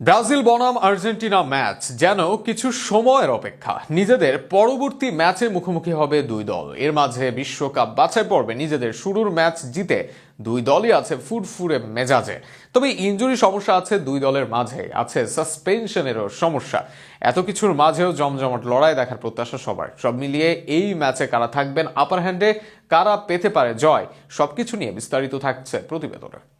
Brazil বনাম Argentina match যেন কিছু সময়ের অপেক্ষা। নিজেদের পরবর্তী ম্যাচে মুখোমুখি হবে দুই দল। এর মাঝে বিশ্বকাপ বাছাই পর্বে নিজেদের শুরুর ম্যাচ জিতে দুই দলই আছে ফুরফুরে মেজাজে। তবে ইনজুরি সমস্যা আছে দুই দলের মাঝে, আছে সাসপেনশনেরও সমস্যা। এত কিছুর মাঝেও জমজমাট লড়াই দেখার প্রত্যাশা সবার। সব মিলিয়ে এই ম্যাচে কারা থাকবেন আপার হ্যান্ডে কারা পেতে পারে জয়, সবকিছু নিয়ে বিস্তারিত থাকছে প্রতিবেদনে।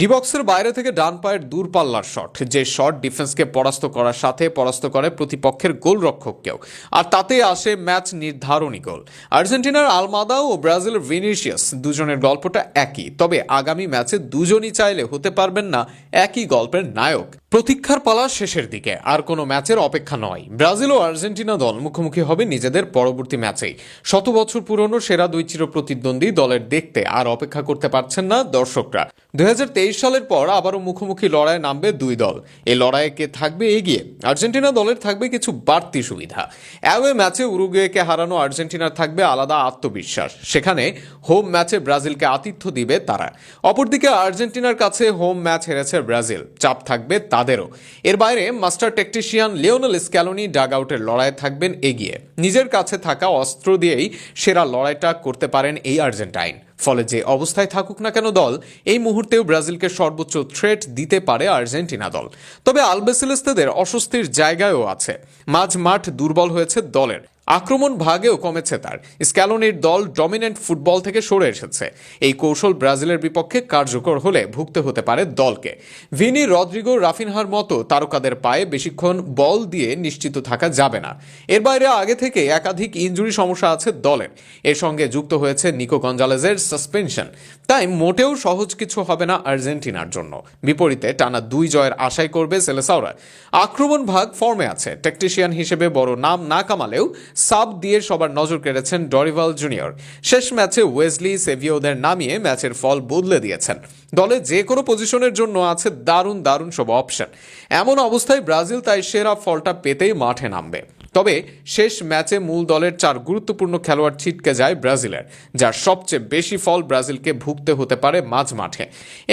ডিবক্সের বাইরে থেকে ডান পায়ের দূরপাল্লার শট। যে শট ডিফেন্সকে পরাস্ত করার সাথে পরাস্ত করে প্রতিপক্ষের গোলরক্ষককেও। আর তাতে আসে ম্যাচ নির্ধারণী গোল। আর্জেন্টিনার আলমাদা ও ব্রাজিলের ভিনিসিয়াস দুজনের গল্পটা একই। তবে আগামী ম্যাচে দুজনই চাইলে হতে পারবেন না একই গল্পের নায়ক। প্রতীক্ষার পালা শেষের দিকে, আর কোনো ম্যাচের অপেক্ষা নয়। ব্রাজিল ও আর্জেন্টিনা দল মুখোমুখি হবে নিজেদের পরবর্তী ম্যাচেই। শত বছর পুরনো সেরা দুই চির প্রতিদ্বন্দ্বী দলের দেখতে আর অপেক্ষা করতে পারছেন না দর্শকরা। দুই সালের পর আবারও মুখোমুখি লড়াই নামবে দুই দল। এই লড়াইয়ে কে থাকবে এগিয়ে? আর্জেন্টিনা দলের থাকবে কিছু বাড়তি সুবিধা। অ্যাওয়ে ম্যাচে উরুগুয়েকে হারানো আর্জেন্টিনার থাকবে আলাদা আত্মবিশ্বাস। সেখানে হোম ম্যাচে ব্রাজিলকে আতিথ্য দিবে তারা। অপরদিকে আর্জেন্টিনার কাছে হোম ম্যাচ হেরেছে ব্রাজিল। চাপ থাকবে তাদেরও। এর বাইরে মাস্টার টেকটিশিয়ান লিওনেল স্ক্যালোনি ডাগ আউটের লড়াইয়ে থাকবেন এগিয়ে। নিজের কাছে থাকা অস্ত্র দিয়েই সেরা লড়াইটা করতে পারেন এই আর্জেন্টাইন। ফলে যে অবস্থায় থাকুক না কেন দল, এই মুহূর্তেও ব্রাজিলকে সর্বোচ্চ থ্রেট দিতে পারে আর্জেন্টিনা দল। তবে আলবেসিলেস্তেদের অস্বস্তির জায়গায়ও আছে। মাঝ মাঠ দুর্বল হয়েছে দলের। আক্রমণ ভাগেও কমেছে তার। স্ক্যালোনির দল ডমিনেন্ট ফুটবল থেকে সরে এসেছে। এই কৌশল ব্রাজিলের বিপক্ষে কার্যকর হলে ভুগতে হতে পারে দলকে। ভিনি রদ্রিগো রাফিনহার মতো তারকাদের পায়ে বেশিক্ষণ বল দিয়ে নিশ্চিত থাকা যাবে না। এর বাইরে আগে থেকে একাধিক ইনজুরি সমস্যা আছে দলের। এর সঙ্গে যুক্ত হয়েছে নিকো গঞ্জালেজের সাসপেনশন। তাই মোটেও সহজ কিছু হবে না আর্জেন্টিনার জন্য। বিপরীতে টানা দুই জয়ের আশাই করবে সেলেসাওরা। আক্রমণ ভাগ ফর্মে আছে। টেকটিশিয়ান হিসেবে বড় নাম না কামালেও সাব দিয়ে সবার নজর কেড়েছেন ডরিভাল জুনিয়র। শেষ ম্যাচে ওয়েজলি সেভিওদের নামিয়ে ম্যাচের ফল বদলে দিয়েছেন। দলে যে কোনো পজিশনের জন্য আছে দারুণ দারুণ সব অপশন। এমন অবস্থায় ব্রাজিল তাই সেরা ফলটা পেতেই মাঠে নামবে। তবে শেষ ম্যাচে মূল দলের চার গুরুত্বপূর্ণ খেলোয়াড় ছিটকে যায় ব্রাজিলের, যার সবচেয়ে বেশি ফল ব্রাজিলকে ভুগতে হতে পারে মাঝ মাঠে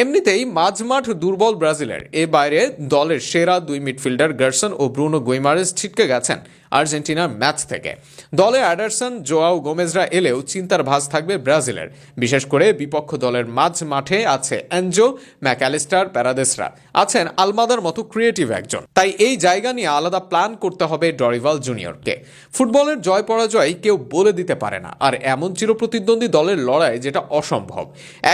এমনিতেই মাঝমাঠ দুর্বল ব্রাজিলের। এ বাইরে দলের সেরা দুই মিডফিল্ডার গার্সন ও ব্রুনো গুইমারেস ছিটকে গেছেন। আর্জেন্টিনার ম্যাচ থেকে। দলে অ্যাডারসন, জোয়াও গোমেজরা এলেও চিন্তার ভাঁজ থাকবে ব্রাজিলের। বিশেষ করে বিপক্ষ দলের মাঝ মাঠে আছে অ্যাঞ্জো ম্যাকালিস্টার প্যারাদেসরা। আছেন আলমাদার মতো ক্রিয়েটিভ একজন। তাই এই জায়গা নিয়ে আলাদা প্ল্যান করতে হবে ডরিভাল জুনিয়রকে। ফুটবলের জয় পরাজয় কেউ বলে দিতে পারে না। আর এমন চিরপ্রতিদ্বন্দ্বী দলের লড়াই যেটা অসম্ভব।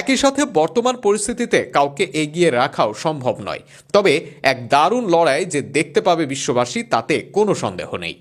একই সাথে বর্তমান পরিস্থিতিতে কাউকে এগিয়ে রাখাও সম্ভব নয়। তবে এক দারুণ লড়াই যে দেখতে পাবে বিশ্ববাসী তাতে কোনো সন্দেহ নেই।